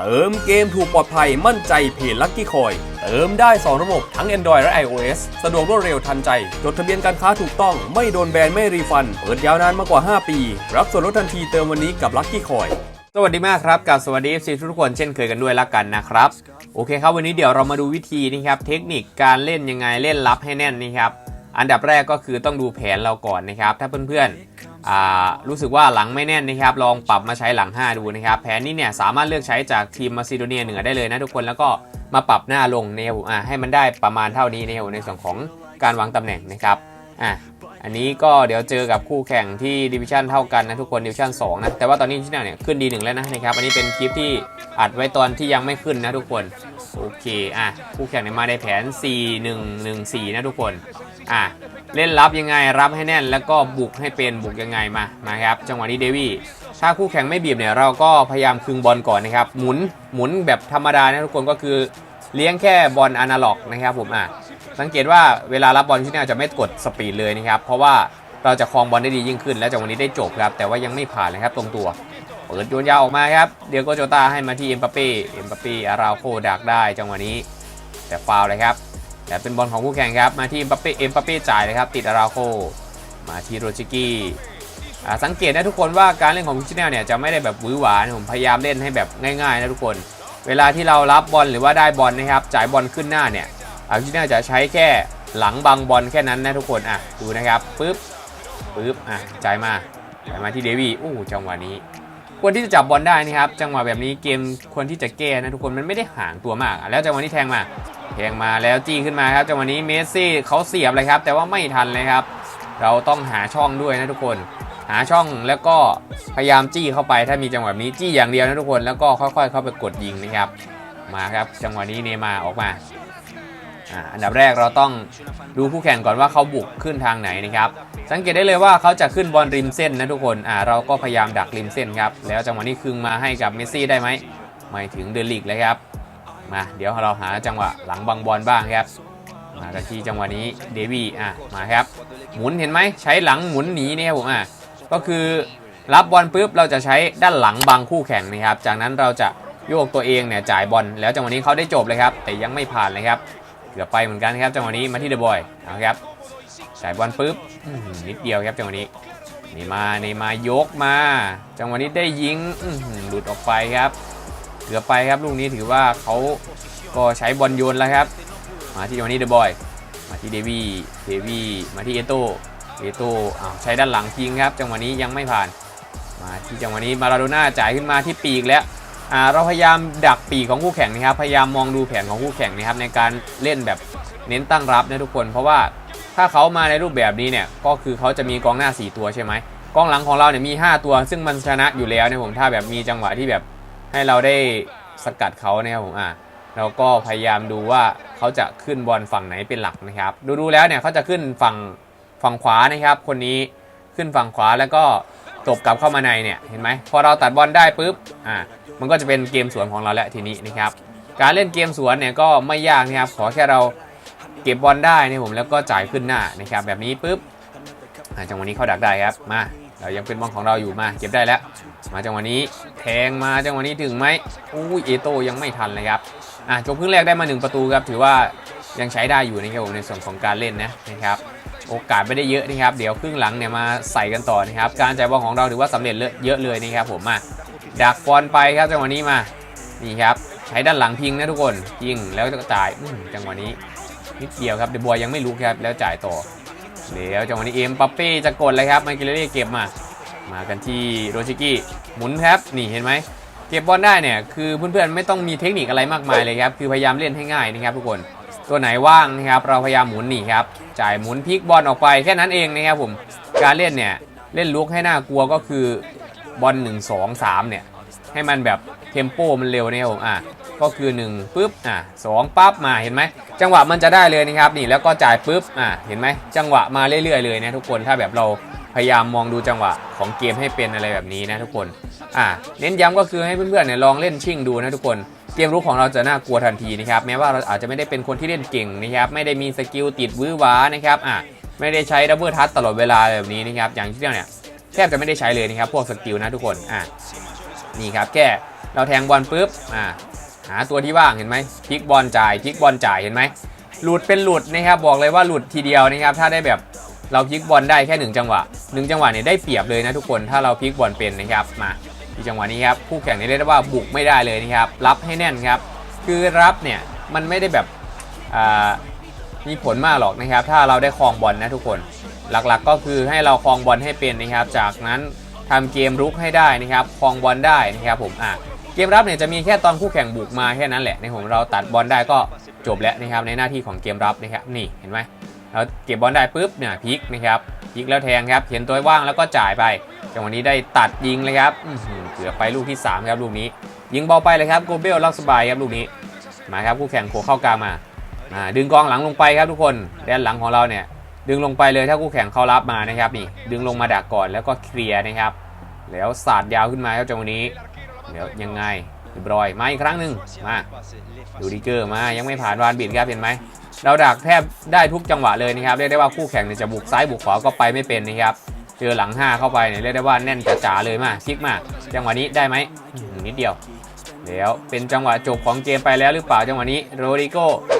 เติมเกมถูกปลอดภัยมั่นใจเพจลัคกี้คอย เติมได้ 2 ระบบทั้ง Android และ iOS สะดวกรวดเร็วทันใจ จดทะเบียนการค้าถูกต้องไม่โดนแบนไม่รีฟัน เปิดยาวนานมากกว่า 5 ปี รับส่วนลดทันทีเติมวันนี้กับลัคกี้คอยสวัสดีมากครับกับสวัสดี FC ทุกคนเช่นเคยกันด้วยละกันนะครับ โอเคครับวันนี้เดี๋ยวเรามาดูวิธีนะครับเทคนิคการเล่นยังไงเล่นรับให้แน่นนี่ครับอันดับแรกก็คือต้องดูแผนเราก่อนนะครับถ้าเพื่อนๆ รู้สึกว่าหลังไม่แน่นนะครับ ลองปรับมาใช้หลัง 5 ดูนะครับ แผนนี้เนี่ยสามารถเลือกใช้จากทีมมาซิโดเนียเหนือได้เลยนะทุกคน แล้วก็มาปรับหน้าลงนะครับผมให้มันได้ประมาณเท่านี้นะครับในส่วนของการวางตำแหน่งนะครับอะ อันนี้ก็เดี๋ยวเจอกับคู่แข่งที่ดิวิชั่นเท่ากันนะทุกคนดิวิชั่น2นะแต่ว่าตอนนี้ที่เนี่ยขึ้นดีหนึ่งแล้วนะนะครับอันนี้เป็นคลิปที่อัดไว้ตอนที่ยังไม่ขึ้นนะทุกคนโอเคอะคู่แข่งเนี่ยมาในแผน 4 1 1 4 นะทุกคนอะเล่นรับยังไงรับให้แน่น แล้วก็บุกให้เป็นบุกยังไงมามาครับจังหวะนี้เดวี่ถ้าคู่แข่งไม่บีบเนี่ยเราก็พยายามคึงบอลก่อนนะครับหมุนหมุนแบบธรรมดานะทุกคนก็คือเลี้ยงแค่บอลอนาล็อกนะครับผมอะ สังเกตว่าเวลารับบอลที่เนี่จะไม่กดสปีดเลยนะครับ เพราะว่าเราจะคลองบอลได้ดียิ่งขึ้น และจากวันนี้ได้จบครับ แต่ว่ายังไม่ผ่านเลยครับตรงตัว เปิดโยนยาวออกมาครับ เดียวโกโจตาให้มาที่เอ็มปาเป้ เอ็มปาเป้อาราโคดักได้จังหวะนี้ แต่ฟาวเลยครับ แต่เป็นบอลของคู่แข่งครับ มาที่เอ็มปาเป้ เอ็มปาเป้จ่ายเลยครับ ติดอาราโค มาที่โรชิกี้สังเกตนะทุกคนว่าการเล่นของพิชแนลเนี่ยจะไม่ได้แบบหวือหวานผมพยายามเล่นให้แบบง่ายๆนะทุกคน เวลาที่เรารับบอลหรือว่าได้บอลนะครับ จ่ายบอลขึ้นหน้าเนี่ย อาร์เจนตินาจะใช้แค่หลังบังบอลแค่นั้นนะทุกคนอะดูนะครับปึ๊บปึ๊บอะจ่ายมาจ่ายมาที่เดวี่อู้จังหวะนี้ ควรที่จะจับบอลได้นะครับจังหวะแบบนี้เกมควรที่จะแก้นะทุกคนมันไม่ได้ห่างตัวมาก แล้วจังหวะนี้แทงมาแทงมาแล้วจี้ขึ้นมาครับจังหวะนี้เมสซี่เขาเสียบเลยครับ แต่ว่าไม่ทันเลยครับ เราต้องหาช่องด้วยนะทุกคนหาช่องแล้วก็พยายามจี้เข้าไปถ้ามีจังหวะนี้จี้อย่างเดียวนะทุกคนแล้วก็ค่อยๆ เข้าไปกดยิงนะครับ มาครับ จังหวะนี้เนมาออกมา อ่าอันดับแรกเราต้องดูคู่แข่งก่อนว่าเขาบุกขึ้นทางไหนนะครับ สังเกตได้เลยว่าเขาจะขึ้นบอลริมเส้นนะทุกคนอ่าเราก็พยายามดักริมเส้นครับ แล้วจังหวะนี้คืงมาให้กับเมสซี่ได้ไหมไม่ถึงเดลิกเลยครับ มาเดี๋ยวเราหาจังหวะหลังบังบอลบ้างครับ มากันที่จังหวะนี้เดวี่อะมาครับ หมุนเห็นไหมใช้หลังหมุนหนีเนี่ยผมอะก็คือรับบอลปุ๊บเราจะใช้ด้านหลังบังคู่แข่งนะครับ จากนั้นเราจะโยกตัวเองเนี่ยจ่ายบอลแล้วจังหวะนี้เขาได้จบเลยครับ แต่ยังไม่ผ่านเลยครับ กือบไปเหมือนกันครับจังหวะนี้มาที่เดอะบอยเอาครับจ่ายบอลปุ๊บนิดเดียวครับจังหวะนี้นี่มานี่มายกมา จังหวะนี้ได้ยิงหลุดออกไปครับ เกือบไปครับลูกนี้ถือว่าเขาก็ใช้บอลโยนแล้วครับ มาที่จังหวะนี้เดอะบอยมาที่เดวี่เดวี่มาที่เอโต้เอโต้อ้าวใช้ด้านหลังทิ้งครับ จังหวะนี้ยังไม่ผ่าน มาที่จังหวะนี้มาราโดน่าจ่ายขึ้นมาที่ปีกแล้ว เราพยายามดักปีกของคู่แข่งนะครับ พยายามมองดูแผนของคู่แข่งนะครับในการเล่นแบบเน้นตั้งรับนะทุกคน เพราะว่าถ้าเขามาในรูปแบบนี้เนี่ยก็คือเขาจะมีกองหน้า 4 ตัวใช่ไหมกองหลังของเราเนี่ยมี 5 ตัว ซึ่งมันชนะอยู่แล้วเนี่ยผมถ้าแบบมีจังหวะที่แบบให้เราได้สกัดเขานะครับผมอ่าเราก็พยายามดูว่าเขาจะขึ้นบอลฝั่งไหนเป็นหลักนะครับ ดูดูๆแล้วเนี่ยเขาจะขึ้นฝั่งฝั่งขวานะครับ คนนี้ขึ้นฝั่งขวาแล้วก็ ตบกลับเข้ามาในเนี่ยเห็นไหมพอเราตัดบอลได้ปุ๊บอ่ามันก็จะเป็นเกมสวนของเราแล้วทีนี้นะครับการเล่นเกมสวนเนี่ยก็ไม่ยากนะครับขอแค่เราเก็บบอลได้นะผมแล้วก็จ่ายขึ้นหน้านะครับแบบนี้ปุ๊บอ่าจังหวะนี้เข้าดักได้ครับมาเรายังเป็นบอลของเราอยู่มาเก็บได้แล้ว มาจังหวะนี้แทงมาจังหวะนี้ถึงไหมอุ้ยเอโตยังไม่ทันเลยครับอะจบครึ่งแรกได้มา 1 ประตูครับถือว่า ยังใช้ได้อยู่นะครับผมในส่วนของการเล่นนะนะครับโอกาสไม่ได้เยอะนะครับ เดี๋ยวครึ่งหลังเนี่ยมาใส่กันต่อนะครับ การจ่ายบอลของเราถือว่าสำเร็จเยอะเลยนะครับผมมาดักบอลไปครับจังหวะนี้มานี่ครับใช้ด้านหลังพิงนะทุกคนยิงแล้วก็จ่ายจังหวะนี้นิดเดียวครับเดบอยยังไม่รู้ครับแล้วจ่ายต่อแล้วจังหวะนี้เอ็มปัปเป้จะกดเลยครับไมเคิลเล่เก็บมา มากันที่โรชิกิหมุนครับนี่เห็นไหมเก็บบอลได้เนี่ยคือเพื่อนๆไม่ต้องมีเทคนิคอะไรมากมายเลยครับคือพยายามเล่นให้ง่ายนะครับทุกคน ตัวไหนว่างนะครับเราพยายามหมุนหนีครับจ่ายหมุนพลิกบอลออกไปแค่นั้นเองนะครับผมการเล่นเนี่ยเล่นลุกให้น่ากลัวก็คือบอล1 2 3เนี่ยให้มันแบบเทมโปมันเร็วนะครับผมอะก็คือ1ปุ๊บอะสองปั๊บมาเห็นไหมจังหวะมันจะได้เลยนะครับนี่แล้วก็จ่ายปุ๊บอะเห็นไหมจังหวะมาเรื่อยๆเลยนะทุกคนถ้าแบบเรา ยายามมองดูจังหวะของเกมให้เป็นอะไรแบบนี้นะทุกคนอะเน้นย้ำก็คือให้เพื่อนๆเนี่ยลองเล่นชิ่งดูนะทุกคนเกมรุกของเราจะน่ากลัวทันทีนะครับแม้ว่าเราอาจจะไม่ได้เป็นคนที่เล่นเก่งนะครับไม่ได้มีสกิลติดวื้อหวานะครับอะไม่ได้ใช้ดับเบิลทัชตลอดเวลาแบบนี้นะครับอย่างที่เราเนี่ยแทบจะไม่ได้ใช้เลยนะครับพวกสกิลนะทุกคนอะนี่ครับแค่เราแทงบอลปุ๊บอ่าหาตัวที่ว่างเห็นไหมพลิกบอลจ่ายพลิกบอลจ่ายเห็นไหมหลุดเป็นหลุดนะครับบอกเลยว่าหลุดทีเดียวนะครับถ้าได้แบบ เราพลิกบอลได้แค่หนึ่งจังหวะหนึ่งจังหวะเนี่ยได้เปรียบเลยนะทุกคนถ้าเราพลิกบอลเป็นนะครับมาที่จังหวะนี้ครับคู่แข่งเนี่ยเรียกได้ว่าบุกไม่ได้เลยนะครับรับให้แน่นครับคือรับเนี่ยมันไม่ได้แบบอ่ามีผลมากหรอกนะครับ ถ้าเราได้ครองบอลนะทุกคนหลักๆก็คือให้เราครองบอลให้เป็นนะครับ จากนั้นทำเกมรุกให้ได้นะครับครองบอลได้นะครับผมอะเกมรับเนี่ยจะมีแค่ตอนคู่แข่งบุกมาแค่นั้นแหละในผมเราตัดบอลได้ก็จบแล้วนะครับในหน้าที่ของเกมรับนะครับนี่เห็นไหม เราเก็บบอลได้ปุ๊บเนี่ยพลิกนะครับพลิกแล้วแทงครับเห็นตัวว่างแล้วก็จ่ายไปจังหวะนี้ได้ตัดยิงเลยครับเกือบไปลูกที่ 3 ครับลูกนี้ ยิงเบาไปเลยครับโกเบลล็อกสบายครับลูกนี้มาครับคู่แข่งโขเข้ากลางมาดึงกองหลังลงไปครับทุกคนแดนหลังของเราเนี่ยดึงลงไปเลยถ้าคู่แข่งเขารับมานะครับนี่ดึงลงมาดักก่อนแล้วก็เคลียร์นะครับ แล้วสาดยาวขึ้นมาครับจังหวะนี้เดี๋ยวยังไง เรียบร้อยมาอีกครั้งหนึ่งมาดูดิเกอร์มายังไม่ผ่านวานบิดครับเห็นไหมเราดักแทบได้ทุกจังหวะเลยนะครับเรียกได้ว่าคู่แข่งเนี่ยจะบุกซ้ายบุกขวาก็ไปไม่เป็นนะครับเจอหลัง 5 เข้าไปเนี่ยเรียกได้ว่าแน่นจ๋าเลยมาซิกมากจังหวะนี้ได้ไหมนิดเดียวแล้วเป็นจังหวะจบของเกมไปแล้วหรือเปล่าจังหวะนี้โรดิโก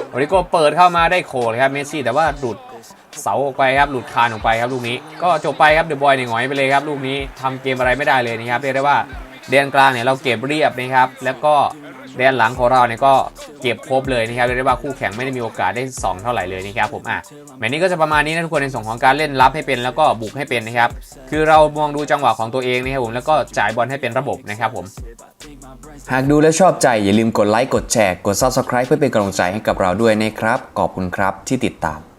โรดิโกเปิดเข้ามาได้โคลครับเมสซี่แต่ว่าหลุดเสาออกไปครับหลุดคานออกไปครับลูกนี้ ก็จบไปครับเดอะบอยเนี่ยหงอยไปเลยครับลูกนี้ทำเกมอะไรไม่ได้เลยนะครับเรียกได้ว่า แดนกลางเนี่ยเราเก็บเรียบนะครับ แล้วก็แดนหลังของเราเนี่ยก็เก็บครบเลยนะครับเรียกได้ว่าคู่แข่งไม่ได้มีโอกาสได้สองเท่าไหร่เลยนะครับผมอะแมตช์นี้ก็จะประมาณนี้นะทุกคนในส่วนของการเล่นรับให้เป็นแล้วก็บุกให้เป็นนะครับคือเรามองดูจังหวะของตัวเองนะครับผมแล้วก็จ่ายบอลให้เป็นระบบนะครับผมหากดูแล้วชอบใจอย่าลืมกดไลค์กดแชร์กด Subscribe เพื่อเป็นกำลังใจให้กับเราด้วยนะครับขอบคุณครับที่ติดตาม